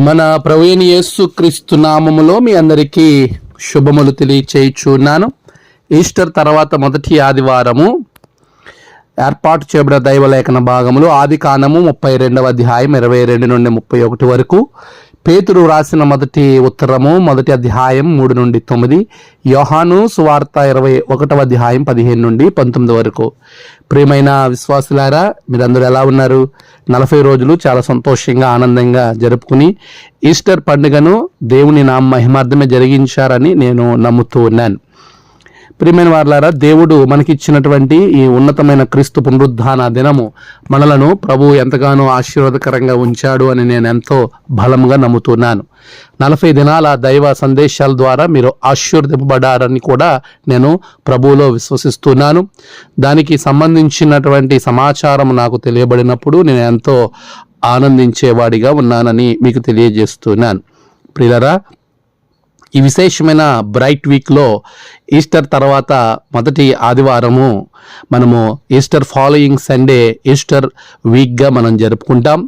మన ప్రవీణ యేసు క్రీస్తు నామములో మీ అందరికీ శుభములు తెలియచేయుచున్నాను. ఈస్టర్ తర్వాత మొదటి ఆదివారము ఏర్పాటు చేయబడిన దైవలేఖన భాగములు ఆది కాండము ముప్పై రెండవ అధ్యాయం ఇరవై రెండు నుండి ముప్పై ఒకటి వరకు. పేతురు రాసిన మొదటి ఉత్తరము మొదటి అధ్యాయం మూడు నుండి తొమ్మిది యోహాను సువార్త ఇరవై ఒకటవ అధ్యాయం పదిహేను నుండి పంతొమ్మిది వరకు. ప్రియమైన విశ్వాసులారా మీరందరూ ఎలా ఉన్నారు? నలభై రోజులు చాలా సంతోషంగా ఆనందంగా జరుపుకుని ఈస్టర్ పండుగను దేవుని నా మహిమార్థమే జరిగించారని నేను నమ్ముతూ ఉన్నాను. ప్రియమైన వారులారా దేవుడు మనకిచ్చినటువంటి ఈ ఉన్నతమైన క్రీస్తు పునరుద్ధాన దినము మనలను ప్రభు ఎంతగానో ఆశీర్వాదకరంగా ఉంచాడు అని నేను ఎంతో బలంగా నమ్ముతున్నాను. నలభై దినాల దైవ సందేశాల ద్వారా మీరు ఆశీర్వదింపబడారని కూడా నేను ప్రభువులో విశ్వసిస్తున్నాను. దానికి సంబంధించినటువంటి సమాచారం నాకు తెలియబడినప్పుడు నేను ఎంతో ఆనందించేవాడిగా ఉన్నానని మీకు తెలియజేస్తున్నాను. ప్రియులరా ఈ విశేషమైన బ్రైట్ వీక్లో ఈస్టర్ తర్వాత మొదటి ఆదివారము మనము ఈస్టర్ ఫాలోయింగ్ సండే ఈస్టర్ వీక్గా మనం జరుపుకుంటాం.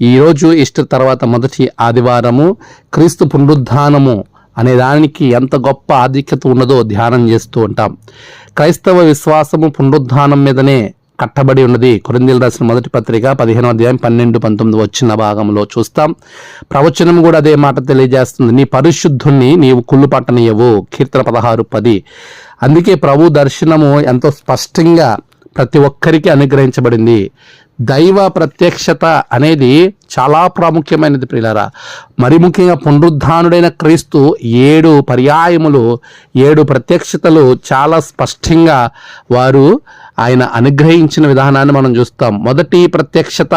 ఈరోజు ఈస్టర్ తర్వాత మొదటి ఆదివారము క్రీస్తు పునరుద్ధానము అనే దానికి ఎంత గొప్ప ఆధిక్యత ఉన్నదో ధ్యానం చేస్తూ ఉంటాం. క్రైస్తవ విశ్వాసము పునరుద్ధానం మీదనే కట్టబడి ఉన్నది. కొరిందీలు రాసిన మొదటి పత్రిక పదిహేను అధ్యాయం పన్నెండు పంతొమ్మిది వచ్చిన భాగంలో చూస్తాం. ప్రవచనం కూడా అదే మాట తెలియజేస్తుంది. నీ పరిశుద్ధుణ్ణి నీవు కుళ్ళు పట్టనీయవు కీర్తన పదహారు పది. అందుకే ప్రభు దర్శనము ఎంతో స్పష్టంగా ప్రతి ఒక్కరికి అనుగ్రహించబడింది. దైవ ప్రత్యక్షత అనేది చాలా ప్రాముఖ్యమైనది ప్రియులారా. మరి ముఖ్యంగా పునరుద్ధానుడైన క్రీస్తు ఏడు పర్యాయములు ఏడు ప్రత్యక్షతలు చాలా స్పష్టంగా వారు ఆయన అనుగ్రహించిన విధానాన్ని మనం చూస్తాం. మొదటి ప్రత్యక్షత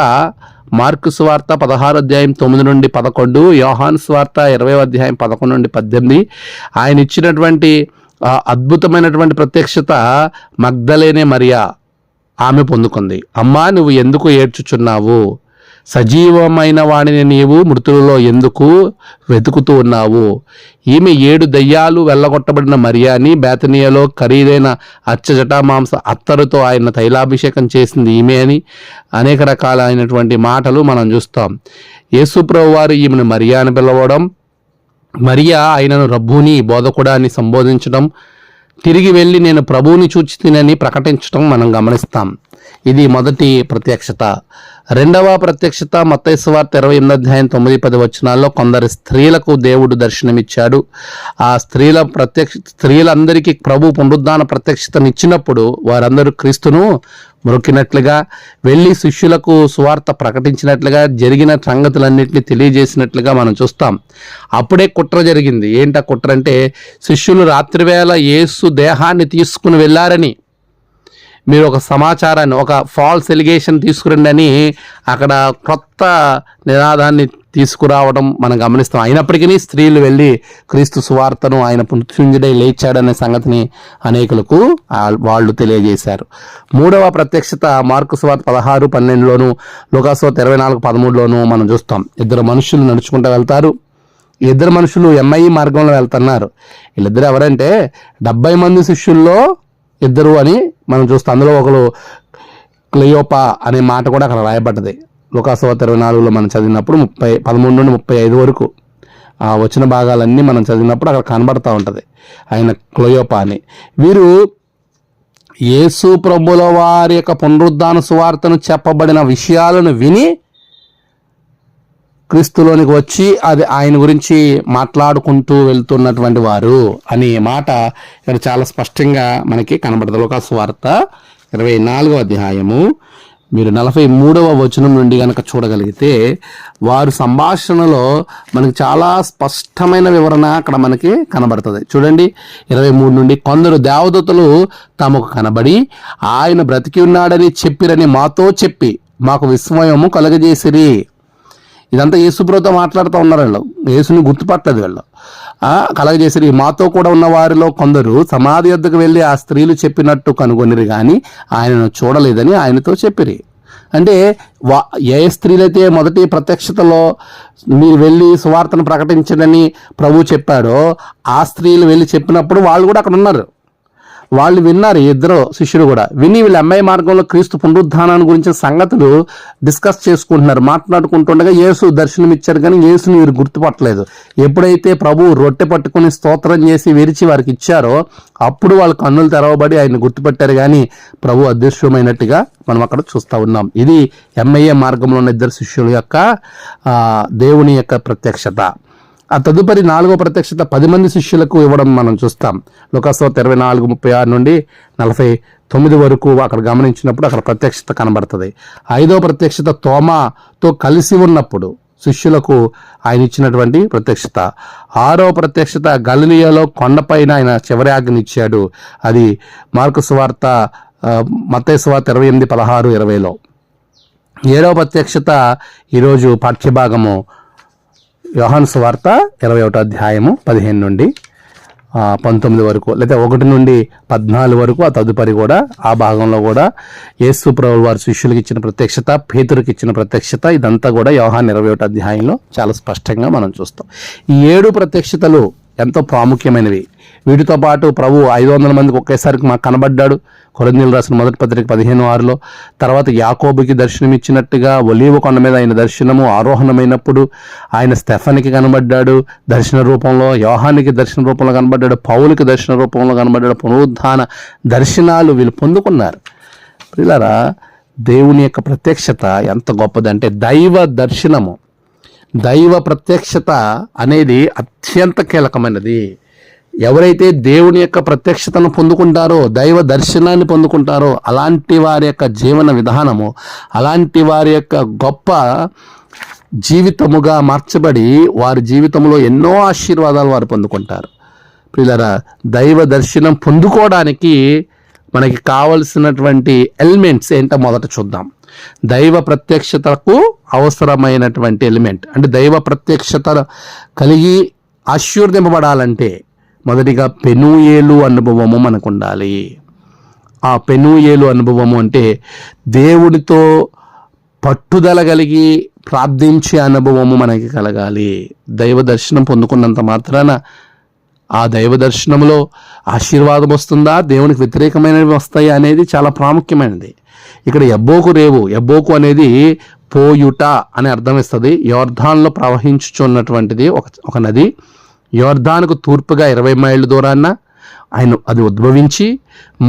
మార్కు స్వార్త పదహారు అధ్యాయం తొమ్మిది నుండి పదకొండు యోహాన్ స్వార్త ఇరవై అధ్యాయం పదకొండు నుండి పద్దెనిమిది. ఆయన ఇచ్చినటువంటి అద్భుతమైనటువంటి ప్రత్యక్షత మగ్ధలేనే మరియా. ఆమె పొందుకుంది. అమ్మా నువ్వు ఎందుకు ఏడ్చుచున్నావు? సజీవమైన వాడిని నీవు మృతులలో ఎందుకు వెతుకుతూ ఉన్నావు? ఈమె ఏడు దయ్యాలు వెళ్ళగొట్టబడిన మరియాని బేతనీయలో ఖరీదైన అచ్చజటా మాంస అత్తరుతో ఆయన తైలాభిషేకం చేసింది ఈమె అని అనేక రకాలైనటువంటి మాటలు మనం చూస్తాం. యేసుప్రభు వారు ఈమెను మరియా అని పిలవడం మరియా ఆయనను రబ్బుని బోధకుడా అని సంబోధించడం తిరిగి వెళ్ళి నేను ప్రభువుని చూచి తినని ప్రకటించడం మనం గమనిస్తాం. ఇది మొదటి ప్రత్యక్షత. రెండవ ప్రత్యక్షత మత్తయి వార్త ఇరవై ఎనిమిది అధ్యాయం తొమ్మిది పది వచనాల్లో కొందరు స్త్రీలకు దేవుడు దర్శనమిచ్చాడు. ఆ స్త్రీల ప్రత్యక్ష స్త్రీలందరికీ ప్రభు పునరుద్ధాన ప్రత్యక్షతనిచ్చినప్పుడు వారందరూ క్రీస్తును మొక్కినట్లుగా వెళ్ళి శిష్యులకు సువార్త ప్రకటించినట్లుగా జరిగిన సంగతులన్నింటినీ తెలియజేసినట్లుగా మనం చూస్తాం. అప్పుడే కుట్ర జరిగింది. ఏంట కుట్ర అంటే శిష్యులు రాత్రివేళ యేసు దేహాన్ని తీసుకుని వెళ్ళారని. మీరు ఒక సమాచారాన్ని ఒక ఫాల్స్ ఎలిగేషన్ తీసుకురండి అని అక్కడ కొత్త నినాదాన్ని తీసుకురావడం మనం గమనిస్తాం. అయినప్పటికీ స్త్రీలు వెళ్ళి క్రీస్తు సువార్తను ఆయన మృత్యుంజుడై లేచాడనే సంగతిని అనేకులకు వాళ్ళు తెలియజేశారు. మూడవ ప్రత్యక్షత మార్కు సువార్త పదహారు పన్నెండులోను లోకాసువార్త ఇరవై నాలుగు పదమూడులోను మనం చూస్తాం. ఇద్దరు మనుషులు నడుచుకుంటూ వెళ్తారు. ఇద్దరు మనుషులు ఎంఐ మార్గంలో వెళ్తున్నారు. వీళ్ళిద్దరు ఎవరంటే డెబ్బై మంది శిష్యుల్లో ఇద్దరు అని మనం చూస్తాం అందులో ఒకరు క్లియోపా అనే మాట కూడా అక్కడ రాయబడ్డది. లోకాసవత ఇరవై నాలుగులో మనం చదివినప్పుడు ముప్పై పదమూడు నుండి ముప్పై ఐదు వరకు ఆ వచ్చిన భాగాలన్నీ మనం చదివినప్పుడు అక్కడ కనబడతా ఉంటుంది. ఆయన క్లయోపా అని వీరు యేసు ప్రభుల వారి యొక్క పునరుద్ధాన సువార్తను చెప్పబడిన విషయాలను విని క్రీస్తులోనికి వచ్చి అది ఆయన గురించి మాట్లాడుకుంటూ వెళ్తున్నటువంటి వారు అనే మాట ఇక్కడ చాలా స్పష్టంగా మనకి కనబడుతుంది. ఒక స్వార్త ఇరవై నాలుగవ అధ్యాయము. మీరు నలభై మూడవ వచనం నుండి కనుక చూడగలిగితే వారు సంభాషణలో మనకి చాలా స్పష్టమైన వివరణ అక్కడ మనకి కనబడుతుంది. చూడండి ఇరవై మూడు నుండి కొందరు దేవదూతలు తమకు కనబడి ఆయన బ్రతికి ఉన్నాడని చెప్పిరని మాతో చెప్పి మాకు విస్మయము కలగజేసిరి. ఇదంతా యేసుప్రభుతో మాట్లాడుతూ ఉన్నారు వీళ్ళు. యేసుని గుర్తుపట్టలేదు వీళ్ళు. కలగజేసిరి మాతో కూడా ఉన్న వారిలో కొందరు సమాధి వద్దకు వెళ్ళి ఆ స్త్రీలు చెప్పినట్టు కనుగొనిరు కానీ ఆయనను చూడలేదని ఆయనతో చెప్పిరి. అంటే వా ఏ స్త్రీలైతే మొదటి ప్రత్యక్షతలో మీరు వెళ్ళి సువార్తను ప్రకటించడని ప్రభు చెప్పాడో ఆ స్త్రీలు వెళ్ళి చెప్పినప్పుడు వాళ్ళు కూడా అక్కడ ఉన్నారు. వాళ్ళు విన్నారు ఇద్దరు శిష్యులు కూడా. విని వీళ్ళ అమ్మాయి మార్గంలో క్రీస్తు పునరుద్ధానాన్ని గురించిన సంగతులు డిస్కస్ చేసుకుంటున్నారు. మాట్లాడుకుంటుండగా యేసు దర్శనం ఇచ్చారు కానీ యేసుని వీరు గుర్తుపట్టలేదు. ఎప్పుడైతే ప్రభు రొట్టె పట్టుకుని స్తోత్రం చేసి విరిచి వారికి ఇచ్చారో అప్పుడు వాళ్ళ కన్నులు తెరవబడి ఆయన గుర్తుపెట్టారు కానీ ప్రభు అదృశ్యమైనట్టుగా మనం అక్కడ చూస్తూ ఉన్నాం. ఇది ఎంఐఏ మార్గంలో ఉన్న ఇద్దరు శిష్యుల యొక్క దేవుని యొక్క ప్రత్యక్షత. ఆ తదుపరి నాలుగో ప్రత్యక్షత పది మంది శిష్యులకు ఇవ్వడం మనం చూస్తాం. లోకాసోత్ ఇరవై నాలుగు ముప్పై ఆరు నుండి నలభై తొమ్మిది వరకు అక్కడ గమనించినప్పుడు అక్కడ ప్రత్యక్షత కనబడుతుంది. ఐదో ప్రత్యక్షత తోమాతో కలిసి ఉన్నప్పుడు శిష్యులకు ఆయన ఇచ్చినటువంటి ప్రత్యక్షత. ఆరో ప్రత్యక్షత గలిలియాలో కొండపైన ఆయన చివరి ఆజ్ఞనిచ్చాడు అది మార్కు సువార్త ఇరవై ఎనిమిది పదహారు ఇరవైలో. ఏడవ ప్రత్యక్షత ఈరోజు పాఠ్యభాగము యోహాను సువార్త ఇరవై ఒకటో అధ్యాయము పదిహేను నుండి పంతొమ్మిది వరకు లేదా ఒకటి నుండి పద్నాలుగు వరకు ఆ తదుపరి కూడా ఆ భాగంలో కూడా యేసు ప్రభు వారి శిష్యులకు ఇచ్చిన ప్రత్యక్షత పేతురికి ఇచ్చిన ప్రత్యక్షత ఇదంతా కూడా వ్యవహాన్ ఇరవై ఒకటి అధ్యాయంలో చాలా స్పష్టంగా మనం చూస్తాం. ఈ ఏడు ప్రత్యక్షతలు ఎంతో ప్రాముఖ్యమైనవి. వీటితో పాటు ప్రభు ఐదు వందల మందికి ఒకేసారికి మాకు కనబడ్డాడు. కొరందీలు రాసిన మొదటి పత్రిక పదిహేను ఆరులో తర్వాత యాకోబుకి దర్శనం ఇచ్చినట్టుగా ఒలీవ కొండ మీద ఆయన దర్శనము ఆరోహణమైనప్పుడు ఆయన స్టెఫన్కి కనబడ్డాడు. దర్శన రూపంలో యోహానికి దర్శన రూపంలో కనబడ్డాడు. పౌలకి దర్శన రూపంలో కనబడ్డాడు. పునరుద్ధాన దర్శనాలు వీళ్ళు పొందుకున్నారు. పిల్లరా దేవుని యొక్క ప్రత్యక్షత ఎంత గొప్పదంటే దైవ దర్శనము. దైవ ప్రత్యక్షత అనేది అత్యంత కీలకమైనది. ఎవరైతే దేవుని యొక్క ప్రత్యక్షతను పొందుకుంటారో దైవ దర్శనాన్ని పొందుకుంటారో అలాంటి వారి యొక్క జీవన విధానము అలాంటి వారి యొక్క గొప్ప జీవితముగా మార్చబడి వారి జీవితంలో ఎన్నో ఆశీర్వాదాలు వారు పొందుకుంటారు. పిల్లరా దైవ దర్శనం పొందుకోవడానికి మనకి కావలసినటువంటి ఎలిమెంట్స్ ఏంటో మొదట చూద్దాం. దైవ ప్రత్యక్షతకు అవసరమైనటువంటి ఎలిమెంట్ అంటే దైవ ప్రత్యక్షత కలిగి ఆశీర్దింపబడాలంటే మొదటిగా పెనుయేలు అనుభవము మనకు ఉండాలి ఆ పెనుయేలు అనుభవము అంటే దేవుడితో పట్టుదల కలిగి ప్రార్థించే అనుభవము మనకి కలగాలి. దైవ దర్శనం పొందుకున్నంత మాత్రాన ఆ దైవ దర్శనంలో ఆశీర్వాదం వస్తుందా? దేవునికి వ్యతిరేకమైనవి వస్తాయి అనేది చాలా ప్రాముఖ్యమైనది. ఇక్కడ ఎబ్బోకు రేవు ఎబ్బోకు అనేది పోయుట అని అర్థం ఇస్తుంది. యోర్ధాన్లో ప్రవహించుచున్నటువంటిది ఒక ఒక నది. యోర్ధానుకు తూర్పుగా ఇరవై మైళ్ళ దూరాన్న ఆయన అది ఉద్భవించి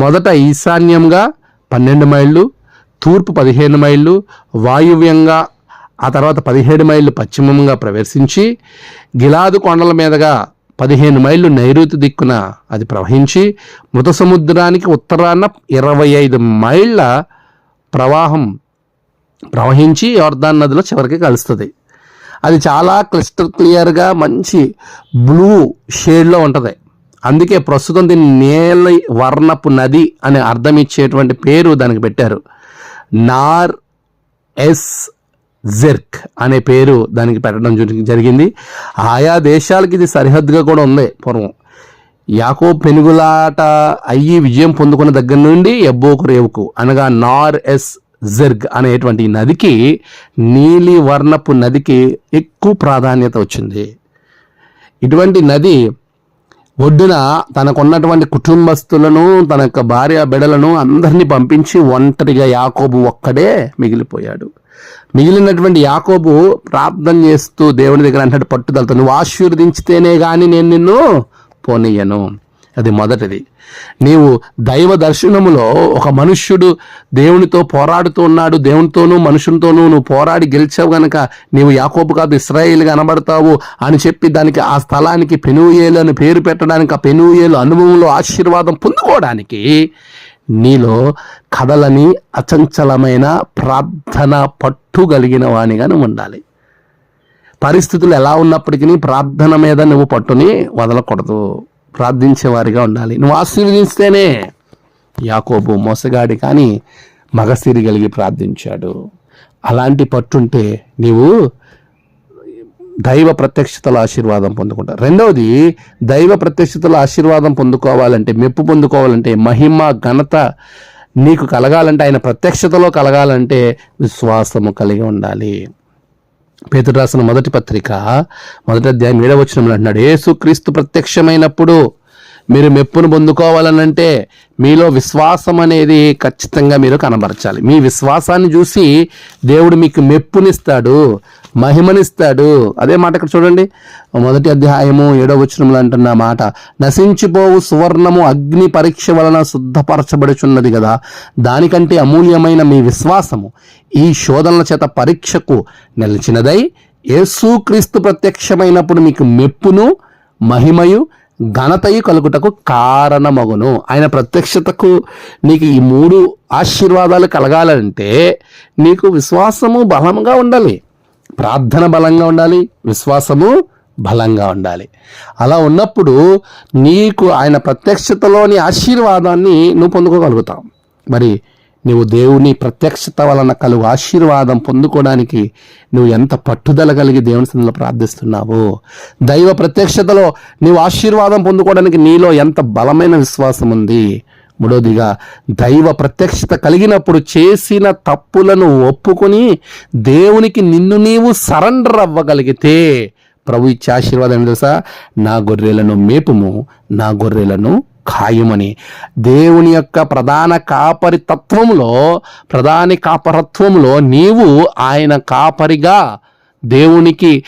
మొదట ఈశాన్యంగా పన్నెండు మైళ్ళు తూర్పు పదిహేను మైళ్ళు వాయువ్యంగా ఆ తర్వాత పదిహేడు మైళ్ళు పశ్చిమంగా ప్రవేశించి గిలాదు కొండల మీదుగా పదిహేను మైళ్ళు నైరుతి దిక్కున అది ప్రవహించి మృత సముద్రానికి ఉత్తరాన ఇరవై ఐదు మైళ్ళ ప్రవాహం ప్రవహించి యోర్దాన్ నదిలో చివరికి కలుస్తుంది. అది చాలా క్లిస్టర్ క్లియర్గా మంచి బ్లూ షేడ్లో ఉంటుంది. అందుకే ప్రస్తుతం దీన్ని నేల వర్ణపు నది అని అర్థం ఇచ్చేటువంటి పేరు దానికి పెట్టారు. నార్ ఎస్ జెర్క్ అనే పేరు దానికి పెట్టడం జరిగింది. ఆయా దేశాలకి ఇది సరిహద్దుగా కూడా ఉంది పూర్వం. యాకో పెనుగులాట అయ్యి విజయం పొందుకున్న దగ్గర నుండి ఎబ్బోకు రేవుకు అనగా నార్ ఎస్ జర్గ్ అనేటువంటి నదికి నీలి వర్ణపు నదికి ఎక్కువ ప్రాధాన్యత వచ్చింది. ఇటువంటి నది ఒడ్డున తనకున్నటువంటి కుటుంబస్తులను తన యొక్క భార్య బిడలను అందరినీ పంపించి ఒంటరిగా యాకోబు ఒక్కడే మిగిలిపోయాడు. మిగిలినటువంటి యాకోబు ప్రార్థన చేస్తూ దేవుని దగ్గర అంటాడు పట్టుదలతో నువ్వు ఆశీర్వదించితేనే కానీ నేను నిన్ను పోనీయను. అది మొదటిది. నీవు దైవ దర్శనములో ఒక మనుష్యుడు దేవునితో పోరాడుతూ ఉన్నాడు. దేవునితోనూ మనుషులతోనూ నువ్వు పోరాడి గెలిచావు గనక నీవు యాకోబు కాదు ఇస్రాయేల్ కనబడతావు అని చెప్పి దానికి ఆ స్థలానికి పెనుయేలు అని పేరు పెట్టడానికి ఆ పెనుయేలు అనుభవంలో ఆశీర్వాదం పొందుకోవడానికి నీలో కథలని అచంచలమైన ప్రార్థన పట్టు కలిగిన వానిగా నువ్వు ఉండాలి. పరిస్థితులు ఎలా ఉన్నప్పటికీ ప్రార్థన మీద నువ్వు పట్టుని వదలకూడదు. ప్రార్థించేవారిగా ఉండాలి. నువ్వు ఆశీర్వదిస్తేనే యాకోబు మోసగాడి కానీ మగసిరి కలిగి ప్రార్థించాడు. అలాంటి పట్టుంటే నీవు దైవ ప్రత్యక్షతల ఆశీర్వాదం పొందుకుంటావు. రెండవది దైవ ప్రత్యక్షతల ఆశీర్వాదం పొందుకోవాలంటే మెప్పు పొందుకోవాలంటే మహిమ ఘనత నీకు కలగాలంటే ఆయన ప్రత్యక్షతలో కలగాలంటే విశ్వాసము కలిగి ఉండాలి. పేతురు రాసిన మొదటి పత్రిక మొదటి అధ్యాయం ఏడవచనంలో అంటున్నాడు యేసుక్రీస్తు ప్రత్యక్షమైనప్పుడు మీరు మెప్పును పొందుకోవాలనంటే మీలో విశ్వాసం అనేది ఖచ్చితంగా మీరు కనబరచాలి. మీ విశ్వాసాన్ని చూసి దేవుడు మీకు మెప్పునిస్తాడు మహిమనిస్తాడు. అదే మాట ఇక్కడ చూడండి. మొదటి అధ్యాయము ఏడో వచనంలో అంటున్న మాట నశించిపోవు సువర్ణము అగ్ని పరీక్ష వలన శుద్ధపరచబడుచున్నది కదా. దానికంటే అమూల్యమైన మీ విశ్వాసము ఈ శోధనల చేత పరీక్షకు నిలిచినదై యేసుక్రీస్తు ప్రత్యక్షమైనప్పుడు మీకు మెప్పును మహిమయు ఘనతయు కలుగుటకు కారణమగును. ఆయన ప్రత్యక్షతకు నీకు ఈ మూడు ఆశీర్వాదాలు కలగాలంటే నీకు విశ్వాసము బలంగా ఉండాలి. ప్రార్థన బలంగా ఉండాలి విశ్వాసము బలంగా ఉండాలి. అలా ఉన్నప్పుడు నీకు ఆయన ప్రత్యక్షతలోని ఆశీర్వాదాన్ని నువ్వు పొందుకోగలుగుతావు. మరి నువ్వు దేవుని ప్రత్యక్షత వలన కలుగు ఆశీర్వాదం పొందుకోవడానికి నువ్వు ఎంత పట్టుదల కలిగి దేవుని సన్నిధిలో ప్రార్థిస్తున్నావు. దైవ ప్రత్యక్షతలో నీవు ఆశీర్వాదం పొందుకోవడానికి నీలో ఎంత బలమైన విశ్వాసం ఉంది. మూడోదిగా దైవ ప్రత్యక్షత కలిగినప్పుడు చేసిన తప్పులను ఒప్పుకొని దేవునికి నిన్ను నీవు సరెండర్ అవ్వగలిగితే ప్రభు ఇచ్చే ఆశీర్వాదం తెలుసా? నా గొర్రెలను మేపుము నా గొర్రెలను ఖాయమని. దేవుని యొక్క ప్రధాన కాపరి తత్వంలో ప్రధాని కాపరత్వంలో నీవు ఆయన కాపరిగా దేవునికి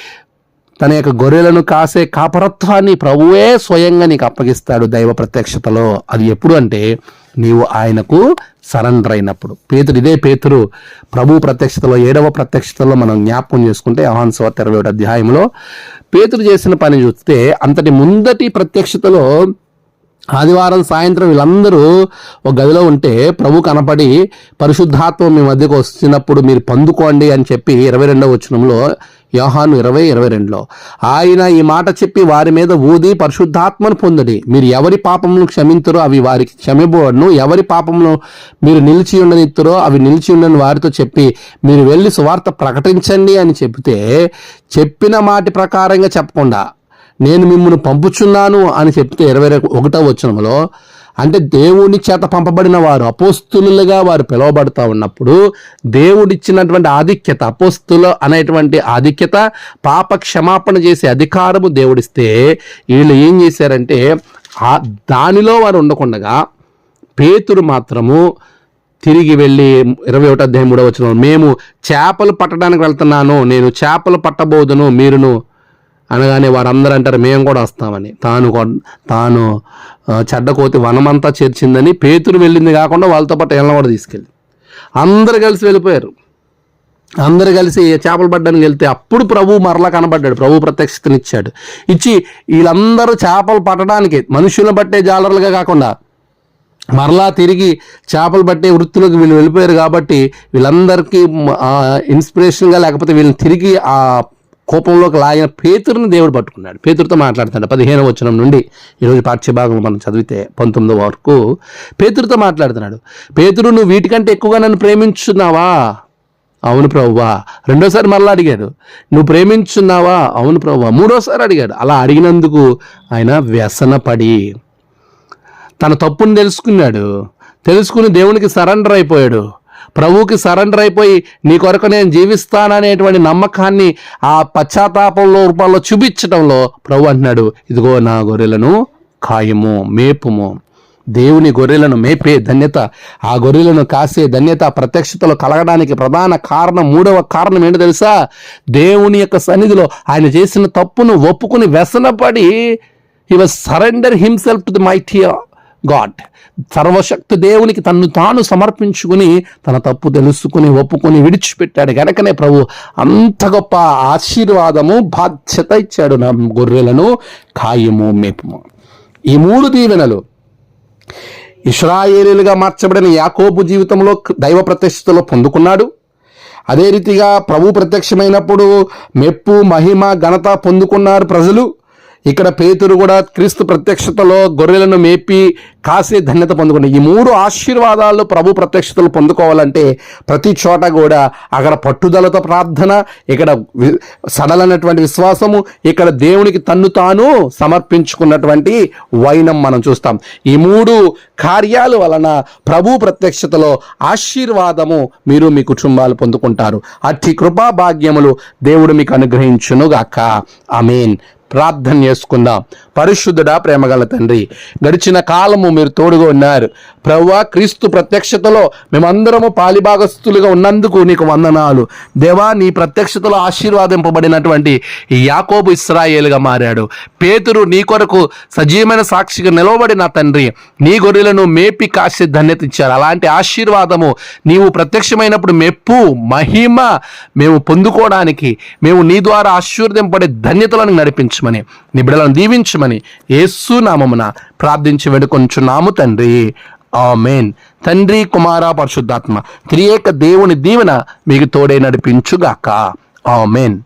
తన యొక్క గొర్రెలను కాసే కాపరత్వాన్ని ప్రభువే స్వయంగా నీకు అప్పగిస్తాడు దైవ ప్రత్యక్షతలో. అది ఎప్పుడు అంటే నీవు ఆయనకు సరెండర్ అయినప్పుడు. పేతురు ఇదే పేతురు ప్రభు ప్రత్యక్షతలో ఏడవ ప్రత్యక్షతలో మనం జ్ఞాపకం చేసుకుంటే అహాన్ ఇరవై ఒకటి అధ్యాయంలో పేతురు చేసిన పని చూస్తే అంతటి ముందటి ప్రత్యక్షతలో ఆదివారం సాయంత్రం వీళ్ళందరూ ఒక గదిలో ఉంటే ప్రభు కనపడి పరిశుద్ధాత్మ మీ మధ్యకు వచ్చినప్పుడు మీరు పందుకోండి అని చెప్పి ఇరవై రెండవ వచనంలో యోహాను ఇరవై ఇరవై రెండులో. ఆయన ఈ మాట చెప్పి వారి మీద ఊది పరిశుద్ధాత్మను పొందడి. మీరు ఎవరి పాపములను క్షమించరో అవి వారికి క్షమిపోవడను ఎవరి పాపములు మీరు నిలిచి ఉండనిత్తురో అవి నిలిచి ఉండని వారితో చెప్పి మీరు వెళ్ళి సువార్త ప్రకటించండి అని చెబితే చెప్పిన మాటి ప్రకారంగా చెప్పకుండా నేను మిమ్మల్ని పంపుచున్నాను అని చెప్తే ఇరవై ఒకటో వచనంలో అంటే దేవుని చేత పంపబడిన వారు అపోస్తులుగా వారు పిలువబడతా ఉన్నప్పుడు దేవుడిచ్చినటువంటి ఆధిక్యత అపోస్తులు అనేటువంటి ఆధిక్యత పాప క్షమాపణ చేసే అధికారము దేవుడిస్తే వీళ్ళు ఏం చేశారంటే ఆ దానిలో వారు ఉండకుండగా పేతురు మాత్రము తిరిగి వెళ్ళి ఇరవై ఒకటి అధ్యాయం మూడవ వచ్చిన మేము చేపలు పట్టడానికి వెళ్తున్నాను నేను చేపలు పట్టబోదును మీరును అనగానే వారందరూ అంటారు మేము కూడా వస్తామని. తాను కొ- తాను చెడ్డ చెడ్డకోతి వనమంతా చేర్చిందని పేతురు వెళ్ళింది కాకుండా వాళ్ళతో పాటు ఎళ్ళ కూడా తీసుకెళ్ళి అందరు కలిసి వెళ్ళిపోయారు. అందరు కలిసి చేపలు పడ్డానికి వెళ్తే అప్పుడు ప్రభు మరలా కనబడ్డాడు. ప్రభు ప్రత్యక్షతనిచ్చాడు. ఇచ్చి వీళ్ళందరూ చేపలు పట్టడానికి మనుషులను పట్టే జాలరులుగా కాకుండా మరలా తిరిగి చేపలు పట్టే వృత్తిలోకి వీళ్ళు వెళ్ళిపోయారు కాబట్టి వీళ్ళందరికీ ఇన్స్పిరేషన్గా లేకపోతే వీళ్ళని తిరిగి ఆ కోపంలోకి లాగిన పేతురుని దేవుడు పట్టుకున్నాడు. పేతురుతో మాట్లాడుతాడు పదిహేను వచనం నుండి ఈరోజు పాఠ్యభాగం మనం చదివితే పంతొమ్మిదో వరకు పేతురుతో మాట్లాడుతున్నాడు. పేతురు నువ్వు వీటికంటే ఎక్కువగా నన్ను ప్రేమించున్నావా అవును ప్రవ్వా. రెండోసారి మళ్ళీ అడిగాడు. నువ్వు ప్రేమించున్నావా అవును ప్రవ్వా. మూడోసారి అడిగాడు. అలా అడిగినందుకు ఆయన వ్యసనపడి తన తప్పును తెలుసుకున్నాడు. తెలుసుకుని దేవునికి సరెండర్ అయిపోయాడు. ప్రభువుకి సరెండర్ అయిపోయి నీ కొరకు నేను జీవిస్తాననేటువంటి నమ్మకాన్ని ఆ పశ్చాత్తాపంలో రూపాల్లో చూపించడంలో ప్రభు అంటున్నాడు ఇదిగో నా గొర్రెలను ఖాయము మేపుము. దేవుని గొర్రెలను మేపే ధన్యత ఆ గొర్రెలను కాసే ధన్యత ప్రత్యక్షతలో కలగడానికి ప్రధాన కారణం మూడవ కారణం ఏంటో తెలుసా? దేవుని యొక్క సన్నిధిలో ఆయన చేసిన తప్పును ఒప్పుకుని వ్యసనపడి he was surrender himself to the mighty God సర్వశక్తి దేవునికి తన్ను తాను సమర్పించుకుని తన తప్పు తెలుసుకుని ఒప్పుకొని విడిచిపెట్టాడు. గనకనే ప్రభు అంత గొప్ప ఆశీర్వాదము బాధ్యత ఇచ్చాడు నా గొర్రెలను ఖాయము మేపము. ఈ మూడు దీవెనలు ఇస్రాయేలీలుగా మార్చబడిన యాకోబు జీవితంలో దైవ ప్రతిష్టలో పొందుకున్నాడు. అదే రీతిగా ప్రభు ప్రత్యక్షమైనప్పుడు మెప్పు మహిమ ఘనత పొందుకున్నారు ప్రజలు. ఇక్కడ పేతురు కూడా క్రీస్తు ప్రత్యక్షతలో గొర్రెలను మేపి కాసే ధన్యత పొందుకుని ఈ మూడు ఆశీర్వాదాలు ప్రభు ప్రత్యక్షతలు పొందుకోవాలంటే ప్రతి చోట కూడా అక్కడ పట్టుదలతో ప్రార్థన ఇక్కడ సడలైనటువంటి విశ్వాసము ఇక్కడ దేవునికి తన్ను తాను సమర్పించుకున్నటువంటి వైనం మనం చూస్తాం. ఈ మూడు కార్యాలు వలన ప్రభు ప్రత్యక్షతలో ఆశీర్వాదము మీరు మీ కుటుంబాలు పొందుకుంటారు. అట్టి కృపా భాగ్యములు దేవుడు మీకు అనుగ్రహించునుగాక. అమేన్ ప్రార్థన చేసుకుందాం. పరిశుద్ధుడా ప్రేమగల తండ్రి గడిచిన కాలము మీరు తోడుగా ఉన్నారు. ప్రవ్వా క్రీస్తు ప్రత్యక్షతలో మేమందరము పాలిభాగస్తులుగా ఉన్నందుకు నీకు వందనాలు. దేవా నీ ప్రత్యక్షతలో ఆశీర్వాదింపబడినటువంటి యాకోబు ఇస్రాయేలుగా మారాడు. పేతురు నీ కొరకు సజీవమైన సాక్షిగా నిలవబడిన తండ్రి నీ గొర్రెలను మేపి కాసే ధన్యత ఇచ్చారు. అలాంటి ఆశీర్వాదము నీవు ప్రత్యక్షమైనప్పుడు మెప్పు మహిమ మేము పొందుకోవడానికి మేము నీ ద్వారా ఆశీర్వదింపడే ధన్యతలను నడిపించు. నీ నిబిడలను దీవించమని యేసు నామమున ప్రార్థించి వేడుకొంచున్నాము తండ్రి. ఆమెన్. తండ్రి కుమార పరిశుద్ధాత్మ త్రియేక దేవుని దీవెన మీకు తోడే నడిపించుగాక. ఆమెన్.